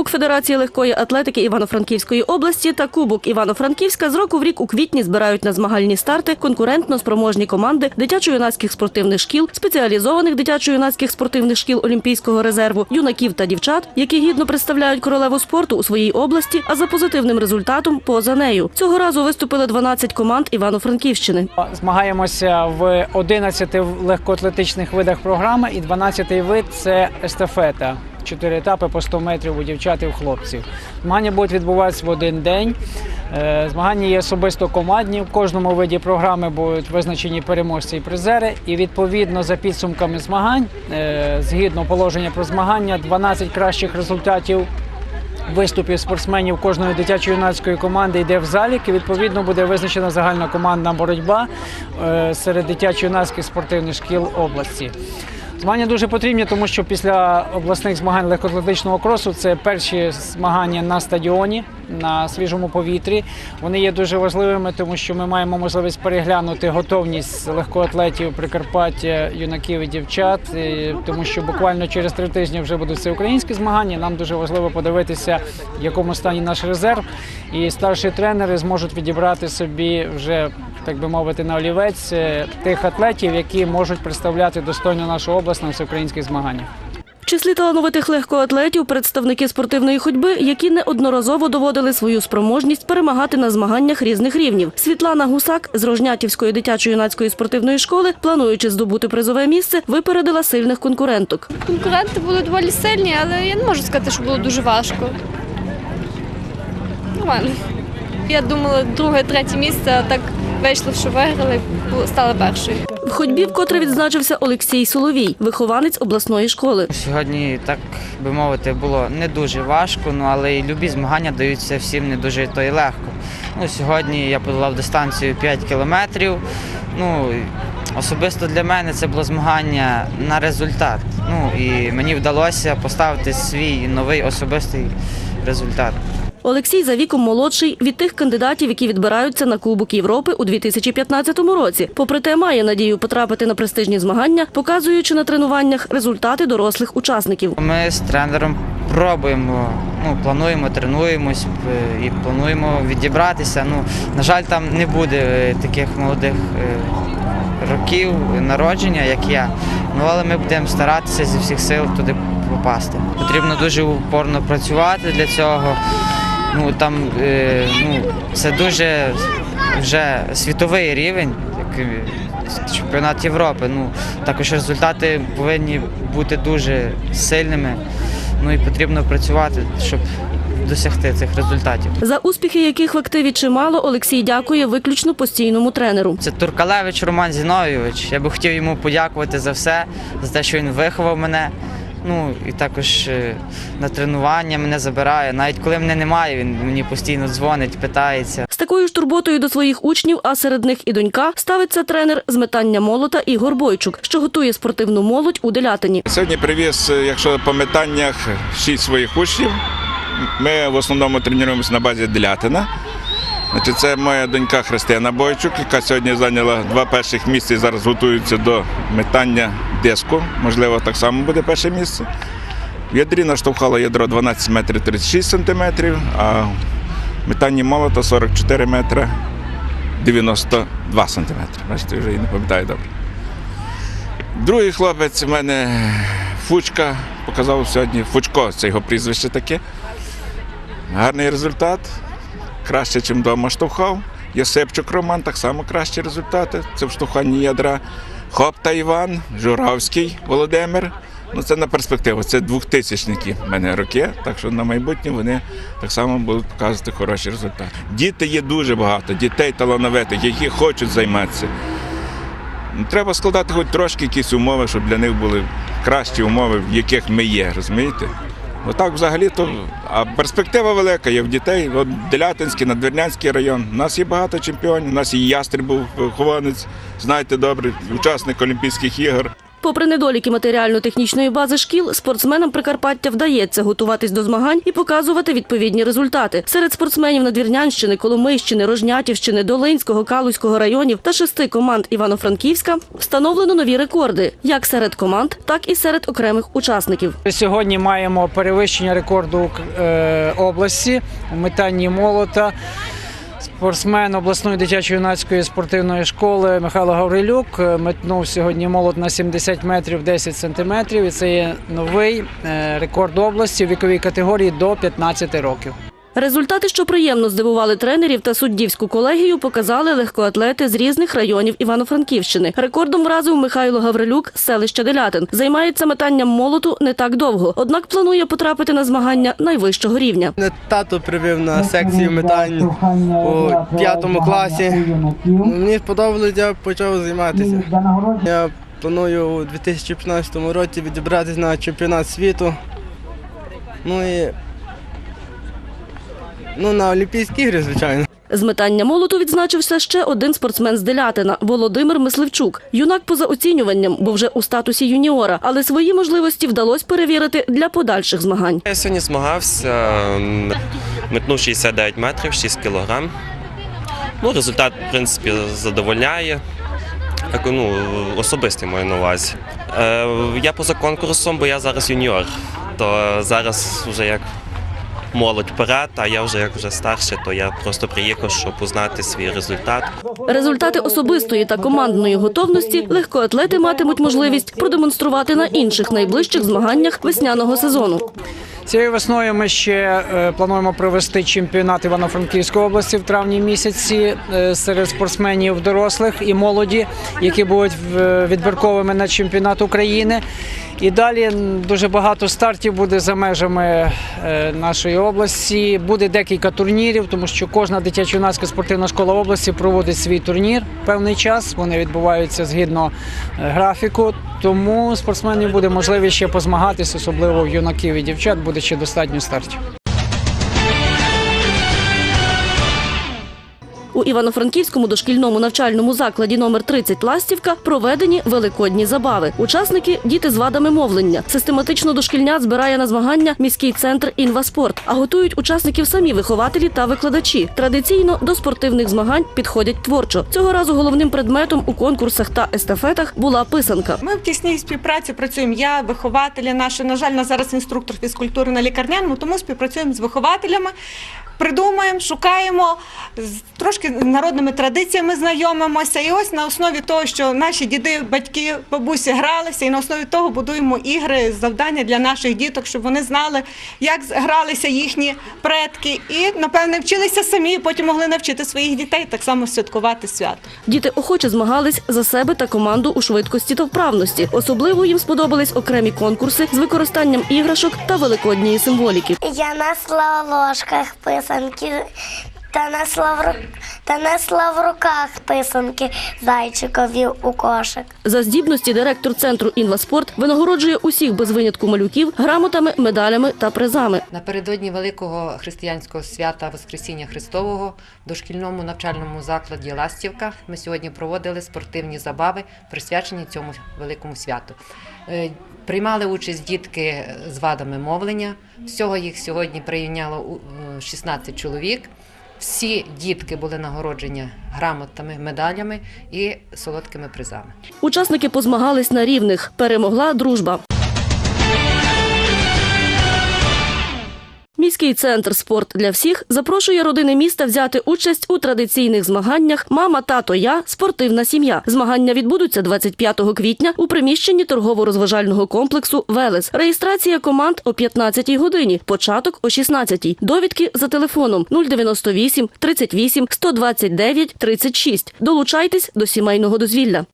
Кубок Федерації легкої атлетики Івано-Франківської області та Кубок Івано-Франківська з року в рік у квітні збирають на змагальні старти конкурентно спроможні команди дитячо-юнацьких спортивних шкіл, спеціалізованих дитячо-юнацьких спортивних шкіл Олімпійського резерву, юнаків та дівчат, які гідно представляють королеву спорту у своїй області, а за позитивним результатом поза нею. Цього разу виступили 12 команд Івано-Франківщини. Змагаємося в 11 легкоатлетичних видах програми і 12 вид це естафета. Чотири етапи по 100 метрів у дівчат і у хлопців. Змагання будуть відбуватися в один день. Е, Змагання є особисто командні. В кожному виді програми будуть визначені переможці і призери. І відповідно за підсумками змагань, е, згідно положення про змагання, 12 кращих результатів виступів спортсменів кожної дитячо-юнацької команди йде в залік. І відповідно буде визначена загальна командна боротьба е, серед дитячо-юнацьких спортивних шкіл області. Змагання дуже потрібні, тому що після обласних змагань легкоатлетичного кросу це перші змагання на стадіоні на свіжому повітрі. Вони є дуже важливими, тому що ми маємо можливість переглянути готовність легкоатлетів Прикарпаття, юнаків і дівчат, тому що буквально через три тижні вже будуть всеукраїнські змагання. Нам дуже важливо подивитися, в якому стані наш резерв. І старші тренери зможуть відібрати собі вже, так би мовити, на олівець е, тих атлетів, які можуть представляти достойно нашу область на всеукраїнських змаганнях. В числі талановитих легкоатлетів представники спортивної ходьби, які неодноразово доводили свою спроможність перемагати на змаганнях різних рівнів. Світлана Гусак з Рожнятівської дитячо-юнацької спортивної школи, плануючи здобути призове місце, випередила сильних конкуренток. Конкуренти були доволі сильні, але я не можу сказати, що було дуже важко. Нормально. Я думала, друге, третє місце, а так вийшло, що виграли, стала першою. Ходьбі вкотре відзначився Олексій Соловій, вихованець обласної школи. Сьогодні, так би мовити, було не дуже важко, ну але і любі змагання даються всім не дуже то й легко. Ну, сьогодні я подолав дистанцію 5 кілометрів. Ну, особисто для мене це було змагання на результат. Ну і мені вдалося поставити свій новий особистий результат. Олексій за віком молодший від тих кандидатів, які відбираються на Кубок Європи у 2015 році. Попри те, має надію потрапити на престижні змагання, показуючи на тренуваннях результати дорослих учасників. Ми з тренером пробуємо, ну, плануємо, тренуємось е, і плануємо відібратися. Ну, на жаль, там не буде е, таких молодих е, років народження, як я. Ну, але ми будемо старатися зі всіх сил туди попасти. Потрібно дуже упорно працювати для цього. Ну, там, е, ну, це дуже вже світовий рівень, як е, чемпіонат Європи. Ну, також результати повинні бути дуже сильними. Ну і потрібно працювати, щоб досягти цих результатів. За успіхи, яких в активі чимало, Олексій дякує виключно постійному тренеру. Це Туркалевич Роман Зіновійович. Я би хотів йому подякувати за все, за те, що він виховав мене. Ну і також е, на тренування мене забирає. Навіть коли мене немає, він мені постійно дзвонить, питається. З такою ж турботою до своїх учнів, а серед них і донька, ставиться тренер з метання молота Ігор Бойчук, що готує спортивну молодь у Делятині. Сьогодні привіз, е, якщо по метаннях, шість своїх учнів. Ми в основному тренуємося на базі Делятина. Значить, це моя донька Христина Бойчук, яка сьогодні зайняла два перших місця і зараз готується до метання диску. Можливо, так само буде перше місце. В ядрі наштовхала ядро 12 метрів 36 сантиметрів, а в метанні молота 44 метри 92 сантиметри. Бачите, вже і не пам'ятаю добре. Другий хлопець в мене Фучка показав сьогодні. Фучко це його прізвище таке. Гарний результат. Краще, ніж вдома штовхав. Єсипчук Роман, так само кращі результати. Це в штовханні ядра. Хопта Іван, Журавський Володимир. Ну, це на перспективу. Це двохтисячники в мене роки, так що на майбутнє вони так само будуть показувати хороші результати. Діти є дуже багато, дітей талановитих, які хочуть займатися. Ну, Треба складати хоч трошки якісь умови, щоб для них були кращі умови, в яких ми є, розумієте? Отак взагалі то. А перспектива велика є в дітей. От Делятинський, Надвірнянський район. У нас є багато чемпіонів, у нас і Ястріб був хованець, знаєте добре, учасник Олімпійських ігор. Попри недоліки матеріально-технічної бази шкіл, спортсменам Прикарпаття вдається готуватись до змагань і показувати відповідні результати. Серед спортсменів Надвірнянщини, Коломийщини, Рожнятівщини, Долинського, Калузького районів та шести команд Івано-Франківська встановлено нові рекорди як серед команд, так і серед окремих учасників. Сьогодні маємо перевищення рекорду е, області у метанні молота. Спортсмен обласної дитячо-юнацької спортивної школи Михайло Гаврилюк е, метнув сьогодні молот на 70 метрів 10 сантиметрів. І це є новий е, рекорд області в віковій категорії до 15 років. Результати, що приємно здивували тренерів та суддівську колегію, показали легкоатлети з різних районів Івано-Франківщини. Рекордом вразив Михайло Гаврилюк з селища Делятин. Займається метанням молоту не так довго, однак планує потрапити на змагання найвищого рівня. Тато привів на секцію метань у п'ятому класі. Мені сподобалось, я почав займатися. Я планую у 2015 році відібратися на чемпіонат світу. Ну і ну, на Олімпійські ігри, звичайно. З метання молоту відзначився ще один спортсмен з Делятина – Володимир Мисливчук. Юнак поза оцінюванням, бо вже у статусі юніора, але свої можливості вдалося перевірити для подальших змагань. Я сьогодні змагався, метнув 69 метрів, 6 кілограм. Ну, результат, в принципі, задовольняє. Так, ну, особистий маю на увазі. Е, я поза конкурсом, бо я зараз юніор. То зараз вже як молодь вперед, а я вже як вже старше, то я просто приїхав, щоб узнати свій результат. Результати особистої та командної готовності легкоатлети матимуть можливість продемонструвати на інших найближчих змаганнях весняного сезону. Цією весною ми ще е, плануємо провести чемпіонат Івано-Франківської області в травні місяці е, серед спортсменів дорослих і молоді, які будуть відбірковими на чемпіонат України. І далі дуже багато стартів буде за межами е, нашої області. Буде декілька турнірів, тому що кожна дитячо-юнацька спортивна школа області проводить свій турнір певний час. Вони відбуваються згідно е, графіку. Тому спортсменів буде можливість ще позмагатись, особливо в юнаків і дівчат, буде ще достатньо стартів. У Івано-Франківському дошкільному навчальному закладі номер 30 Ластівка проведені великодні забави. Учасники діти з вадами мовлення. Систематично дошкільнят збирає на змагання міський центр інваспорт, а готують учасників самі вихователі та викладачі. Традиційно до спортивних змагань підходять творчо. Цього разу головним предметом у конкурсах та естафетах була писанка. Ми в тісній співпраці працюємо. Я, вихователі наші. На жаль, на зараз інструктор фізкультури на лікарняному, тому співпрацюємо з вихователями. Придумаємо, шукаємо з- трошки народними традиціями знайомимося. І ось на основі того, що наші діди, батьки, бабусі гралися, і на основі того будуємо ігри, завдання для наших діток, щоб вони знали, як гралися їхні предки, і напевне вчилися самі, і потім могли навчити своїх дітей так само святкувати свято. Діти охоче змагались за себе та команду у швидкості та вправності. Особливо їм сподобались окремі конкурси з використанням іграшок та великодньої символіки. Я несла в ложках писанки та несла в, ру... та несла в руках писанки зайчикові у кошик. За здібності директор центру інваспорт винагороджує усіх без винятку малюків грамотами, медалями та призами. Напередодні великого християнського свята Воскресіння Христового в дошкільному навчальному закладі Ластівка ми сьогодні проводили спортивні забави, присвячені цьому великому святу. Е, Приймали участь дітки з вадами мовлення. Всього їх сьогодні прийняло у- е, 16 чоловік. Всі дітки були нагороджені грамотами, медалями і солодкими призами. Учасники позмагались на рівних. Перемогла дружба. Міський центр Спорт для всіх запрошує родини міста взяти участь у традиційних змаганнях Мама, тато, я спортивна сім'я. Змагання відбудуться 25 квітня у приміщенні торгово-розважального комплексу Велес. Реєстрація команд о 15 годині. Початок о 16 Довідки за телефоном 098 38 129 36. Долучайтесь до сімейного дозвілля.